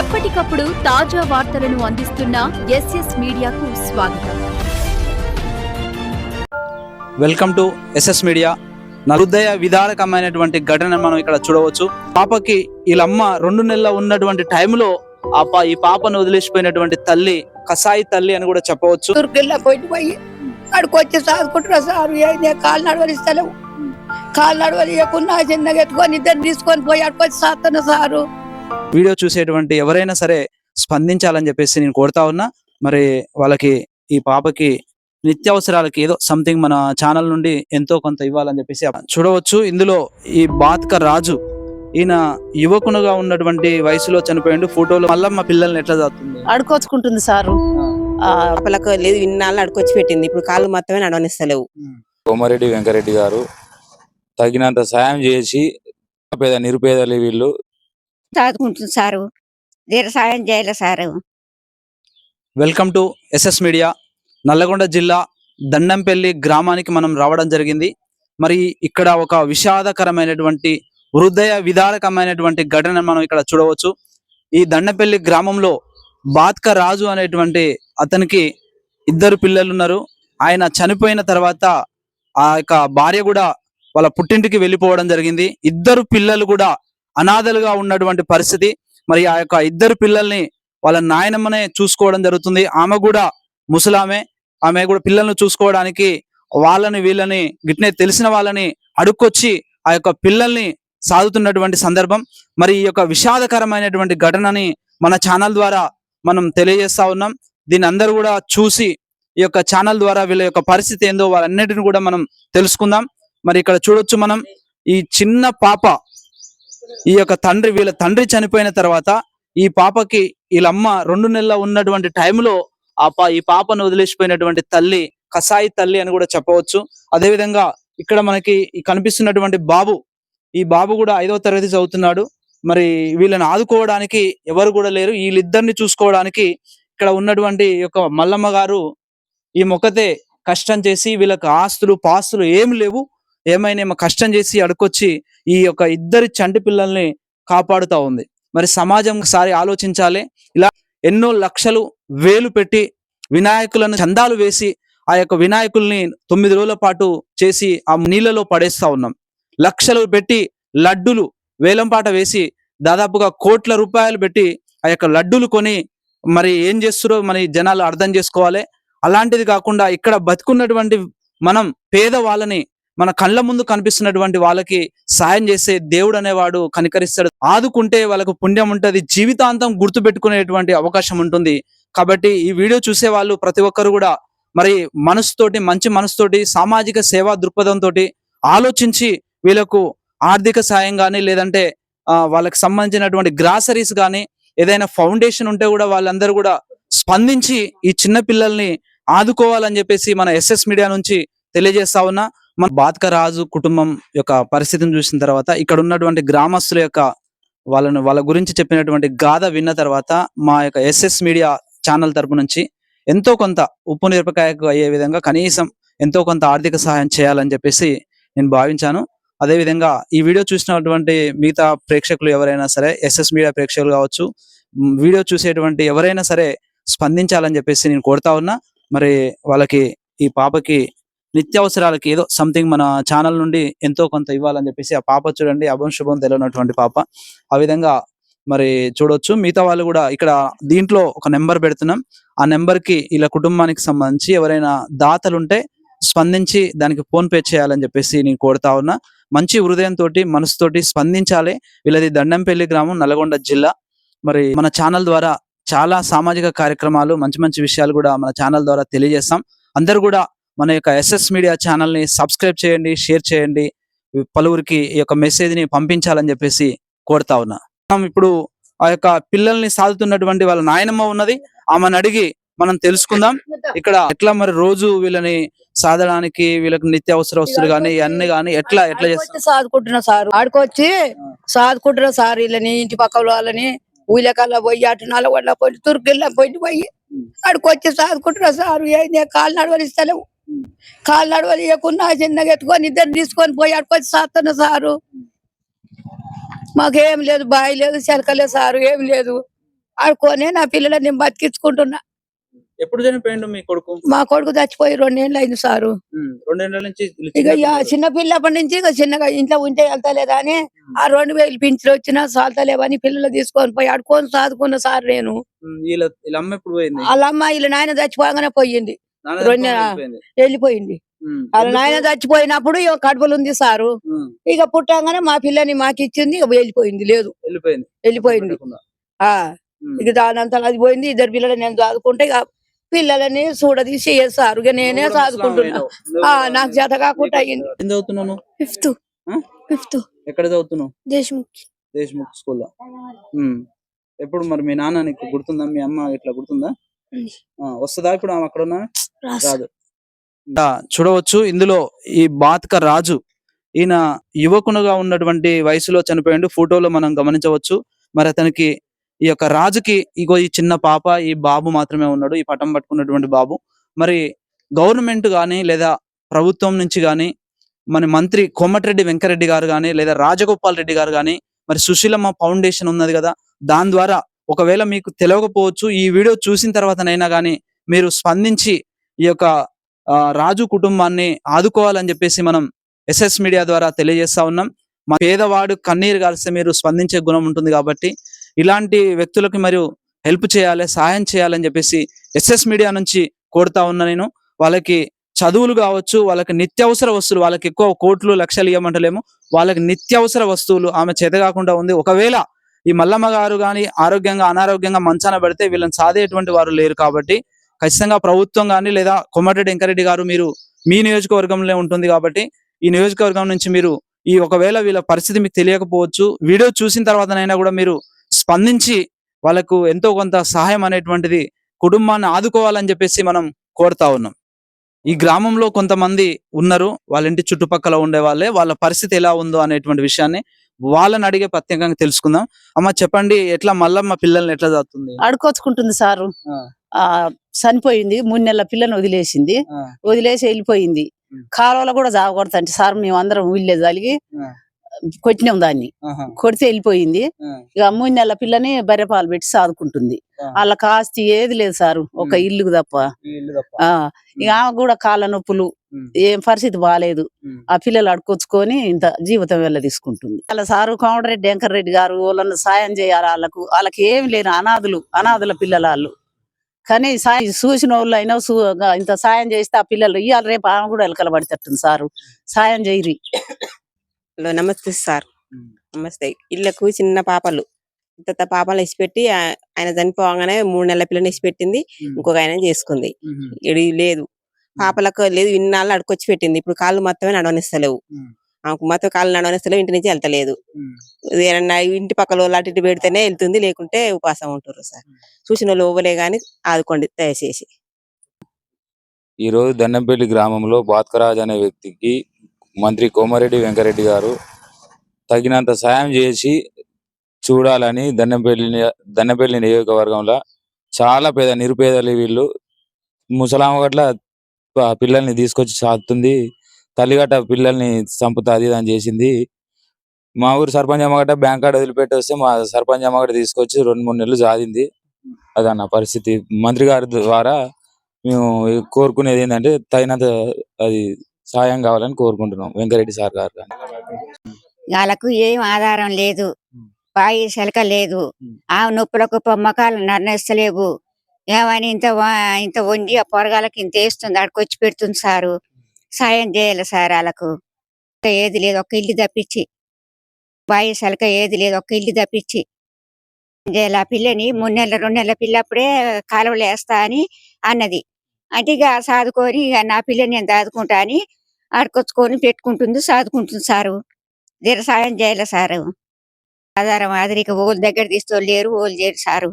ఎప్పటికప్పుడు తాజా వార్తలను అందిస్తున్న ఎస్ఎస్ మీడియాకు స్వాగతం. Welcome to SS media. నలుదయ విధారకమైనటువంటి ఘటన మనం ఇక్కడ చూడవచ్చు. పాపకి వీళ్ళమ్మ రెండు నెలల ఉన్నటువంటి టైంలో ఆ పా ఈ పాపను వదిలేసిపోయినటువంటి తల్లి కసాయి తల్లి అని కూడా చెప్పవచ్చు. తుర్కెళ్ళ పోయి పోయి అక్కడికి వచ్చి సారు కాలు నడవలిస్తలేవు కాలు చిన్నగా ఎత్తుకొని ఇద్దరు తీసుకొని పోయి అక్కడికి వచ్చి సాస్తున్నా సారు. వీడియో చూసేటువంటి ఎవరైనా సరే స్పందించాలని చెప్పేసి నేను కోరుతా ఉన్నా. మరి వాళ్ళకి ఈ పాపకి నిత్యావసరాలకి ఏదో సంథింగ్ మన ఛానల్ నుండి ఎంతో కొంత ఇవ్వాలని చెప్పేసి చూడవచ్చు. ఇందులో ఈ బాత్క రాజు ఈయన యువకునుగా ఉన్నటువంటి వయసులో చనిపోయిండు. ఫోటోలు మళ్ళీ మా పిల్లల్ని ఎట్లా చదువుతుంది అడుకొచ్చుకుంటుంది సారు. ఆ, లోపలకు లేదు ఇన్నాళ్ళు అడుకొచ్చి పెట్టింది. ఇప్పుడు కాళ్ళు మొత్తమే నడవనిస్తలేవు. కోమారెడ్డి వెంకరెడ్డి గారు తగినంత సాయం చేసి పేద నిరుపేదలు వీళ్ళు. చదువుకుంటుంది సారు. సాయం sir. Welcome to SS media. Nalgonda జిల్లా దండంపల్లి గ్రామానికి మనం రావడం జరిగింది. మరి ఇక్కడ ఒక విషాదకరమైనటువంటి హృదయ విదారకమైనటువంటి ఘటన మనం ఇక్కడ చూడవచ్చు. ఈ దండపల్లి గ్రామంలో బాత్క రాజు అనేటువంటి అతనికి ఇద్దరు పిల్లలు ఉన్నారు ఆయన చనిపోయిన తర్వాత ఆ యొక్క భార్య కూడా వాళ్ళ పుట్టింటికి వెళ్ళిపోవడం జరిగింది. ఇద్దరు పిల్లలు కూడా అనాథలుగా ఉన్నటువంటి పరిస్థితి. మరి ఆ యొక్క ఇద్దరు పిల్లల్ని వాళ్ళ నాయనమ్మనే చూసుకోవడం జరుగుతుంది. ఆమె కూడా ముసలామె. ఆమె కూడా పిల్లల్ని చూసుకోవడానికి వాళ్ళని వీళ్ళని గిట్నే తెలిసిన వాళ్ళని అడుక్కొచ్చి ఆ యొక్క పిల్లల్ని సాదుతున్నటువంటి సందర్భం. మరి ఈ యొక్క విషాదకరమైనటువంటి ఘటనని మన ఛానల్ ద్వారా మనం తెలియజేస్తా ఉన్నాం. దీని అందరూ కూడా చూసి ఈ యొక్క ఛానల్ ద్వారా వీళ్ళ యొక్క పరిస్థితి ఏందో వాళ్ళన్నిటిని కూడా మనం తెలుసుకుందాం. మరి ఇక్కడ చూడొచ్చు మనం ఈ చిన్న పాప ఈ యొక్క తండ్రి వీళ్ళ తండ్రి చనిపోయిన తర్వాత ఈ పాపకి వీళ్ళమ్మ రెండు నెలల ఉన్నటువంటి టైంలో ఆ పా ఈ పాపను వదిలేసిపోయినటువంటి తల్లి కసాయి తల్లి అని కూడా చెప్పవచ్చు. అదే విధంగా ఇక్కడ మనకి కనిపిస్తున్నటువంటి బాబు ఈ బాబు కూడా ఐదవ తరగతి చదువుతున్నాడు. మరి వీళ్ళని ఆదుకోవడానికి ఎవరు కూడా లేరు. వీళ్ళిద్దరిని చూసుకోవడానికి ఇక్కడ ఉన్నటువంటి యొక్క మల్లమ్మ గారు ఈ మొక్కతే కష్టం చేసి వీళ్ళకి ఆస్తులు పాస్తులు ఏం లేవు. ఏమైనా ఏమో కష్టం చేసి అడుకొచ్చి ఈ యొక్క ఇద్దరి చంటి పిల్లల్ని కాపాడుతూ ఉంది. మరి సమాజం సారి ఆలోచించాలి. ఇలా ఎన్నో లక్షలు వేలు పెట్టి వినాయకులను చందాలు వేసి ఆ యొక్క వినాయకుల్ని తొమ్మిది రోజుల పాటు చేసి ఆ నీళ్ళలో పడేస్తా ఉన్నాం. లక్షలు పెట్టి లడ్డులు వేలంపాట వేసి దాదాపుగా కోట్ల రూపాయలు పెట్టి ఆ యొక్క లడ్డులు కొని మరి ఏం చేస్తారో మరి జనాలు అర్థం చేసుకోవాలి. అలాంటిది కాకుండా ఇక్కడ బతుకున్నటువంటి మనం పేద వాళ్ళని మన కళ్ళ ముందు కనిపిస్తున్నటువంటి వాళ్ళకి సాయం చేసే దేవుడు అనేవాడు కనికరిస్తాడు. ఆదుకుంటే వాళ్ళకు పుణ్యం ఉంటుంది జీవితాంతం గుర్తు పెట్టుకునేటువంటి అవకాశం ఉంటుంది. కాబట్టి ఈ వీడియో చూసే వాళ్ళు ప్రతి ఒక్కరు కూడా మరి మనసుతోటి మంచి మనసుతోటి సామాజిక సేవా దృక్పథంతో ఆలోచించి వీళ్ళకు ఆర్థిక సాయం కానీ లేదంటే ఆ, వాళ్ళకి సంబంధించినటువంటి గ్రాసరీస్ కానీ ఏదైనా ఫౌండేషన్ ఉంటే కూడా వాళ్ళందరూ కూడా స్పందించి ఈ చిన్న పిల్లల్ని ఆదుకోవాలని చెప్పేసి మన ఎస్ఎస్ మీడియా నుంచి తెలియజేస్తా ఉన్నా మన బాత్క రాజు కుటుంబం యొక్క పరిస్థితిని చూసిన తర్వాత ఇక్కడ ఉన్నటువంటి గ్రామస్తుల యొక్క వాళ్ళను వాళ్ళ గురించి చెప్పినటువంటి గాథ విన్న తర్వాత మా యొక్క ఎస్ఎస్ మీడియా ఛానల్ తరపు నుంచి ఎంతో కొంత ఉప్పు నిరపకాయకు అయ్యే విధంగా కనీసం ఎంతో కొంత ఆర్థిక సహాయం చేయాలని చెప్పేసి నేను భావించాను. అదే విధంగా ఈ వీడియో చూసినటువంటి మిగతా ప్రేక్షకులు ఎవరైనా సరే ఎస్ఎస్ మీడియా ప్రేక్షకులు కావచ్చు వీడియో చూసేటువంటి ఎవరైనా సరే స్పందించాలని చెప్పేసి నేను కోరుతా ఉన్నా. మరి వాళ్ళకి ఈ పాపకి నిత్యావసరాలకి ఏదో సంథింగ్ మన ఛానల్ నుండి ఎంతో కొంత ఇవ్వాలని చెప్పేసి ఆ పాప చూడండి అభం శుభం తెలియనటువంటి పాప. ఆ విధంగా మరి చూడొచ్చు. మిగతా వాళ్ళు కూడా ఇక్కడ దీంట్లో ఒక నెంబర్ పెడుతున్నాం. ఆ నెంబర్కి ఇలా కుటుంబానికి సంబంధించి ఎవరైనా దాతలు ఉంటే స్పందించి దానికి ఫోన్ పే చేయాలని చెప్పేసి నేను కోరుతా ఉన్నా. మంచి హృదయంతో మనసుతోటి స్పందించాలి. వీళ్ళది దండంపల్లి గ్రామం నల్గొండ జిల్లా. మరి మన ఛానల్ ద్వారా చాలా సామాజిక కార్యక్రమాలు మంచి మంచి విషయాలు కూడా మన ఛానల్ ద్వారా తెలియజేస్తాం. అందరు కూడా మన యొక్క ఎస్ఎస్ మీడియా ఛానల్ని సబ్స్క్రైబ్ చేయండి షేర్ చేయండి. పలువురికి ఈ యొక్క మెసేజ్ని పంపించాలని చెప్పేసి కోరుతా ఉన్నా. మనం ఇప్పుడు ఆ యొక్క పిల్లల్ని సాదుతున్నటువంటి వాళ్ళ నాయనమ్మ ఉన్నది. ఆమెను అడిగి మనం తెలుసుకుందాం. ఇక్కడ ఎట్లా మరి రోజు వీళ్ళని సాధడానికి వీళ్ళకి నిత్యావసర వస్తువులు కానీ ఇవన్నీ కానీ ఎట్లా ఎట్లా చేస్తారు? సాదుకుంటున్నా సారు. ఆడుకొచ్చి సాదుకుంటున్నా సార్ వీళ్ళని ఇంటి పక్కల వాళ్ళని ఊళ్ళకల్లా పోయి అటు నల్లగొండ పోయి తుర్కెళ్ళ పోయి పోయి ఆడుకొచ్చి సాదుకుంటున్నా సారు. కాలు నడవలిస్తలేవు కాలు నడవలియకున్నా చిన్నగా ఎత్తుకొని ఇద్దరు తీసుకొని పోయి ఆడుకొచ్చి సాస్తున్నా సారు. మాకేం లేదు బాయి లేదు చెలక లేదు సారు ఏం లేదు. ఆడుకొని నా పిల్లలని నేను బతికించుకుంటున్నా. ఎప్పుడు చనిపోయిండు మీ కొడుకు? మా కొడుకు చచ్చిపోయి రెండేళ్ళు అయింది సారు రెండేళ్ళ నుంచి ఇక చిన్న పిల్లప్పటి నుంచి ఇక చిన్నగా ఇంట్లో ఉంటే వెళ్తలేదా అని ఆ రెండు వేలు పింఛలు వచ్చినా సాల్తలేవని పిల్లలు తీసుకొని పోయి ఆడుకొని సాదుకున్న సార్ నేను. వీళ్ళ అమ్మ ఎప్పుడు పోయింది? వాళ్ళ నాయన చచ్చిపోగానే పోయింది. వెళ్ళిపోయింది. వాళ్ళ? నాయన చచ్చిపోయినప్పుడు ఇక కడుపులు ఉంది సారు ఇక పుట్టంగానే మా పిల్లని మాకు ఇచ్చింది ఇక వెళ్ళిపోయింది లేదు. వెళ్ళిపోయింది. ఆ. ఇక దానంతా అది పోయింది ఇద్దరు పిల్లలు నేను చదువుకుంటే ఇక పిల్లలని చూడదీసి చేస్తారు ఇక నేనే చదువుకుంటున్నా. నాకు చేత కాకుండా అయ్యింది. ఏం చదువుతున్నావు నువ్వు? ఫిఫ్త్? ఫిఫ్త్. ఎక్కడ చదువుతున్నావు? దేశ్ముఖ్. దేశ్ముఖ్ స్కూల్లో. ఎప్పుడు మరి మీ నాన్న నీకు గుర్తుందా? మీ అమ్మ ఇట్లా గుర్తుందా? వస్తుందా ఇప్పుడు ఆమె అక్కడ ఉన్నా రాజు. రాదు చూడవచ్చు. ఇందులో ఈ బాత్క రాజు ఈయన యువకునుగా ఉన్నటువంటి వయసులో చనిపోయిండు. ఫోటోలో మనం గమనించవచ్చు. మరి అతనికి ఈ యొక్క రాజుకి ఇగో ఈ చిన్న పాప ఈ బాబు మాత్రమే ఉన్నాడు. ఈ పటం పట్టుకున్నటువంటి బాబు. మరి గవర్నమెంట్ కానీ లేదా ప్రభుత్వం నుంచి కానీ మన మంత్రి కోమటిరెడ్డి వెంకరెడ్డి గారు కానీ లేదా రాజగోపాల్ రెడ్డి గారు కానీ మరి సుశీలమ్మ ఫౌండేషన్ ఉన్నది కదా. దాని ద్వారా ఒకవేళ మీకు తెలియకపోవచ్చు ఈ వీడియో చూసిన తర్వాతనైనా కానీ మీరు స్పందించి ఈ యొక్క ఆ, రాజు కుటుంబాన్ని ఆదుకోవాలని చెప్పేసి మనం ఎస్ఎస్ మీడియా ద్వారా తెలియజేస్తా ఉన్నాం. మా పేదవాడు కన్నీరు కాల్స్తే మీరు స్పందించే గుణం ఉంటుంది కాబట్టి ఇలాంటి వ్యక్తులకు మరియు హెల్ప్ చేయాలి సహాయం చేయాలని చెప్పేసి ఎస్ఎస్ మీడియా నుంచి కోరుతా ఉన్నా నేను. వాళ్ళకి చదువులు కావచ్చు వాళ్ళకి నిత్యావసర వస్తువులు వాళ్ళకి ఎక్కువ కోట్లు లక్షలు ఇవ్వమంటలేము. వాళ్ళకి నిత్యావసర వస్తువులు ఆమె చేత కాకుండా ఉంది. ఒకవేళ ఈ మల్లమ్మ గారు కానీ ఆరోగ్యంగా అనారోగ్యంగా మంచాన పడితే వీళ్ళని సాధేటువంటి వారు లేరు కాబట్టి ఖచ్చితంగా ప్రభుత్వం కానీ లేదా కొమ్మటిరెడ్డి వెంకరెడ్డి గారు మీరు మీ నియోజకవర్గంలో ఉంటుంది కాబట్టి ఈ నియోజకవర్గం నుంచి మీరు ఈ ఒకవేళ వీళ్ళ పరిస్థితి మీకు తెలియకపోవచ్చు వీడియో చూసిన తర్వాతనైనా కూడా మీరు స్పందించి వాళ్ళకు ఎంతో కొంత సహాయం అనేటువంటిది కుటుంబాన్ని ఆదుకోవాలని చెప్పేసి మనం కోరుతా ఉన్నాం. ఈ గ్రామంలో కొంతమంది ఉన్నారు వాళ్ళ ఇంటి చుట్టుపక్కల ఉండే వాళ్ళే వాళ్ళ పరిస్థితి ఎలా ఉందో అనేటువంటి విషయాన్ని వాళ్ళని అడిగే ప్రత్యేకంగా తెలుసుకుందాం. అమ్మ చెప్పండి ఎట్లా మల్లమ్మ పిల్లల్ని ఎట్లా చదువుతుంది ఆడుకొచ్చుకుంటుంది సారు. ఆ. చనిపోయింది మూడు నెలల పిల్లని వదిలేసింది. వదిలేసి వెళ్ళిపోయింది. కాలువలో కూడా జాగకూడదంటే సార్ మేము అందరం ఊళ్ళే ఆ. కొట్టినాం దాన్ని కొడితే వెళ్ళిపోయింది ఇక మూడు నెలల పిల్లని బర్రె పాలు పెట్టి సాదుకుంటుంది ఆ. వాళ్ళకి ఆస్తి ఏది లేదు సారు ఒక ఇల్లు తప్ప. ఆ ఇక ఆమె కూడా కాళ్ళ నొప్పులు. ఏం పరిస్థితి బాగాలేదు. ఆ పిల్లలు అడుకొచ్చుకొని ఇంత జీవితం వెళ్ళ తీసుకుంటుంది వాళ్ళ సారు కోమటిరెడ్డి వెంకర్ రెడ్డి గారు వాళ్ళని సాయం చేయాలి వాళ్ళకు వాళ్ళకి ఏం లేని అనాథులు అనాథుల పిల్లలు వాళ్ళు కానీ సాయం చూసిన వాళ్ళు అయినా ఇంత సాయం చేస్తే ఆ పిల్లలు ఇవాళ రేపు ఆమె కూడా ఎలకల పడితట్టుంది సారు. సాయం చేయరి. హలో నమస్తే సార్. నమస్తే. ఇళ్ళకు చిన్న పాపలు. ఇంత పాపలు ఇచ్చిపెట్టి ఆయన చనిపోగానే మూడు నెలల పిల్లని ఇచ్చిపెట్టింది. ఇంకొక ఆయన చేసుకుంది. ఇడి లేదు. పాపలకు లేదు ఇన్నాళ్ళు అడుకొచ్చి పెట్టింది. ఇప్పుడు కాళ్ళు మొత్తమే నడవనిస్తలేవు. ఆమెకు మొత్తం కాళ్ళు నడవనిస్తలేవు ఇంటి నుంచి వెళ్తలేదు. ఉమ్. ఏదన్నా ఇంటి పక్కల వాళ్ళు అటు ఇటు పెడితేనే వెళ్తుంది లేకుంటే ఉపాసం ఉంటారు సార్. చూసిన వాళ్ళు ఓవలే గాని ఆదుకోండి దయచేసి. ఈ రోజు దండంపల్లి గ్రామంలో భాస్కరాజ్ అనే వ్యక్తికి మంత్రి కోమారెడ్డి వెంకరెడ్డి గారు తగినంత సాయం చేసి చూడాలని దండంపల్లి దండంపల్లి నియోజకవర్గంలో చాలా పేద నిరుపేదలు వీళ్ళు ముసలామ గట్ల పిల్లల్ని తీసుకొచ్చి సాదుతుంది తల్లిగట్ట పిల్లల్ని చంపుతుంది అని చేసింది. మా ఊరు సర్పంచ్ అమ్మగట్ట బ్యాంక్ కార్డు వదిలిపెట్టి వస్తే మా సర్పంచ్ అమ్మగట్ట తీసుకొచ్చి రెండు మూడు నెలలు సాధింది. అదన్న పరిస్థితి. మంత్రి గారి ద్వారా మేము కోరుకునేది ఏంటంటే తగినంత అది సాయం కావాలని కోరుకుంటున్నాం. వెంకరెడ్డి సార్ గారు వాళ్ళకు ఏం ఆధారం లేదు. బాయి సెలక లేదు. ఆ నొప్పులకు పొమ్మకాలు నర్నేస్తలేవు. ఏమని ఇంత ఇంత వండి ఆ పొరగాలకి ఇంత వేస్తుంది. అక్కడికి వచ్చి పెడుతుంది సారు. సాయం చేయాలి సార్ వాళ్ళకు ఏది లేదు ఒక్క ఇల్లు తప్పించి. బాయి ఏది లేదు ఒక్క ఇల్లు తప్పించి. చేయాలి. ఆ పిల్లని మూడు నెలల రెండు నెలల పిల్లప్పుడే కాలువలు వేస్తా అని అన్నది. అంటే ఇక సాదుకొని ఇక నా పిల్లని నేను దాదుకుంటా అని ఆడుకొచ్చుకొని పెట్టుకుంటుంది సాదుకుంటుంది సారు. జర సాయం చేయాలి సారు. ఆధారం ఆదరిక ఓళ్ళ దగ్గర తీస్తూ లేరు ఓళ్ళు చేయరు సారు.